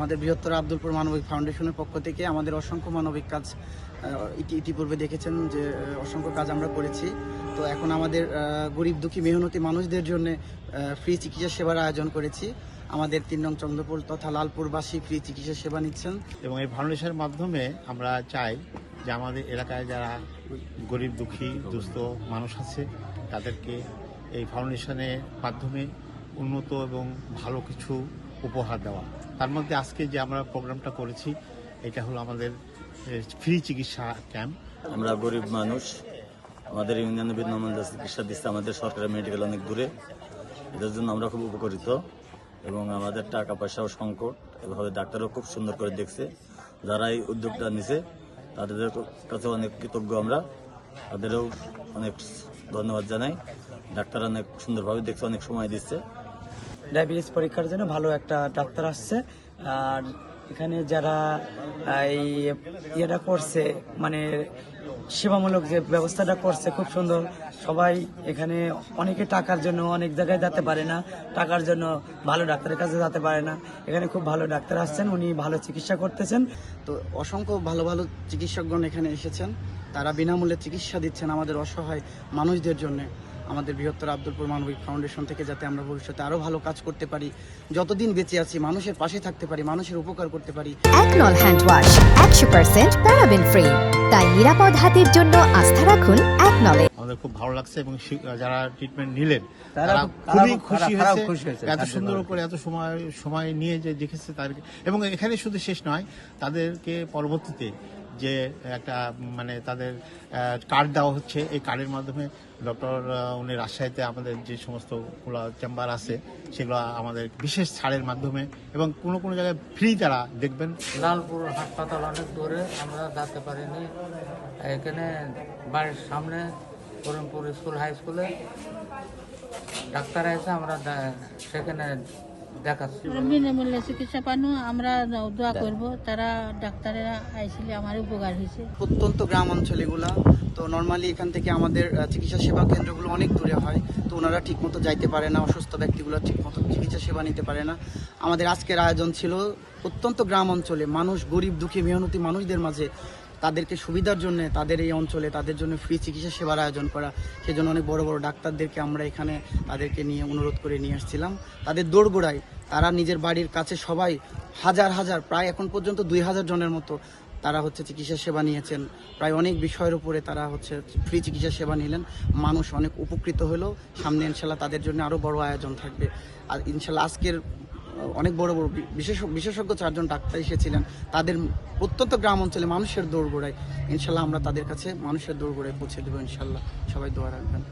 আমাদের বৃহত্তর আব্দুলপুর মানবিক ফাউন্ডেশনের পক্ষ থেকে আমাদের অসংখ্য মানবিক কাজ ইতি- ইতিপূর্বে দেখেছেন যে অসংখ্য কাজ আমরা করেছি। তো এখন আমাদের গরিব দুঃখী মেহনতি মানুষদের জন্য ফ্রি চিকিৎসা সেবার আয়োজন করেছি। আমাদের তিন নং চন্দ্রপুর তথা লালপুরবাসী ফ্রি চিকিৎসা সেবা নিচ্ছেন। এবং এই ফাউন্ডেশনের মাধ্যমে আমরা চাই যে আমাদের এলাকায় যারা গরিব দুঃখী, দুস্থ মানুষ আছে, তাদেরকে এই ফাউন্ডেশনের মাধ্যমে উন্নত এবং ভালো কিছু উপহার দেওয়া। তার মধ্যে আজকে যে আমরা প্রোগ্রামটা করেছি, এটা হলো আমাদের ফ্রি চিকিৎসা ক্যাম্প। আমরা গরিব মানুষ। আমাদের ইউনিয়নে বিনামূল্যে চিকিৎসা দিচ্ছে আমাদের সরকারি মেডিকেল অনেক দূরে। এটার জন্য আমরা খুব উপকৃত এবং আমাদের টাকা পয়সাও সংকট। এভাবে ডাক্তারও খুব সুন্দর করে দেখছে। যারা এই উদ্যোগটা নিছে, তাদের কাছে অনেক কৃতজ্ঞ আমরা। তাদেরও অনেক ধন্যবাদ জানাই। ডাক্তার অনেক সুন্দরভাবে দেখছে, অনেক সময় দিচ্ছে। ডায়াবেটিস পরীক্ষার জন্য ভালো একটা ডাক্তার আসছে। আর এখানে যারা এই ইয়েটা করছে মানে সেবামূলক যে ব্যবস্থাটা করছে, খুব সুন্দর। সবাই এখানে অনেকে টাকার জন্য অনেক জায়গায় যেতে পারে না। টাকার জন্য ভালো ডাক্তারের কাছে যেতে পারে না। এখানে খুব ভালো ডাক্তার আসছেন, উনি ভালো চিকিৎসা করতেছেন। তো অসংখ্য ভালো ভালো চিকিৎসকগণ এখানে এসেছেন। তারা বিনামূল্যে চিকিৎসা দিচ্ছেন আমাদের অসহায় মানুষদের জন্য। আমাদের বৃহত্তর আব্দুলপুর মানবিক ফাউন্ডেশন থেকে যাতে আমরা ভবিষ্যতে আরও ভালো কাজ করতে পারি। যতদিন বেঁচে আছি মানুষের পাশে থাকতে পারি মানুষের উপকার করতে পারি। একনল হ্যান্ড ওয়াশ একশো পার্সেন্ট প্যারাবেন ফ্রি তাই নিরাপদ হাতের জন্য আস্থা রাখুন একনলে আমাদের খুব ভালো লাগছে এবং যারা ট্রিটমেন্ট নিলেন তারা খুবই খুশি হয়েছে। এত সুন্দর করে এত সময় সময় নিয়ে যে দেখেছে তাদেরকে। এবং এখানে শুধু শেষ নয় তাদেরকে পরবর্তীতে যে একটা মানে তাদের কার্ড দেওয়া হচ্ছে, এই কার্ডের মাধ্যমে ডক্টর উনি রাজশাহীতে আমাদের যে সমস্ত চেম্বার আছে, সেগুলো আমাদের বিশেষ ছাড়ের মাধ্যমে এবং কোনো কোনো জায়গায় ফ্রি তারা দেখবেন। লালপুর হাসপাতাল অনেক দূরে, আমরা যেতে পারিনি। এখানে বাড়ির সামনে করিমপুর স্কুল হাই স্কুলে ডাক্তার আছে আমরা সেখানে বিনামূল্যে চিকিৎসা পানো আমরা দোয়া করব। তারা ডাক্তারেরা আইসিলে আমার উপকার হয়েছে প্রত্যন্ত গ্রাম অঞ্চল এগুলা তো নর্মালি এখান থেকে আমাদের চিকিৎসা সেবা কেন্দ্রগুলো অনেক দূরে হয় তো ওনারা ঠিকমতো যাইতে পারে না অসুস্থ ব্যক্তিগুলো ঠিকমতো চিকিৎসা সেবা নিতে পারে না। আমাদের আজকের আয়োজন ছিল অত্যন্ত গ্রাম অঞ্চলে মানুষ গরিব দুঃখী মেহনতি মানুষদের মাঝে তাদেরকে সুবিধার জন্য তাদের এই অঞ্চলে তাদের জন্য ফ্রি চিকিৎসা সেবার আয়োজন করা, সেজন্য অনেক বড় বড় ডাক্তারদেরকে আমরা এখানে তাদেরকে নিয়ে অনুরোধ করে নিয়ে আসছিলাম। তাদের দোরগোড়ায় তারা নিজের বাড়ির কাছে সবাই হাজার হাজার, প্রায় এখন পর্যন্ত দুই হাজার জনের মতো তারা হচ্ছে চিকিৎসা সেবা নিয়েছেন। প্রায় অনেক বিষয়ের উপরে তারা হচ্ছে ফ্রি চিকিৎসা সেবা নিলেন। মানুষ অনেক উপকৃত হলো। সামনে ইনশাল্লাহ তাদের জন্য আরও বড় আয়োজন থাকবে। আর ইনশাল্লাহ আজকের অনেক বড় বড় বিশেষ বিশেষজ্ঞ চারজন ডাক্তার এসেছিলেন। তাদের প্রত্যন্ত গ্রাম অঞ্চলে মানুষের দৌড়গোড়ায় ইনশাল্লাহ আমরা তাদের কাছে মানুষের দৌড়গোড়ায় পৌঁছে দেবো, ইনশাল্লাহ। সবাই দোয়া রাখবেন।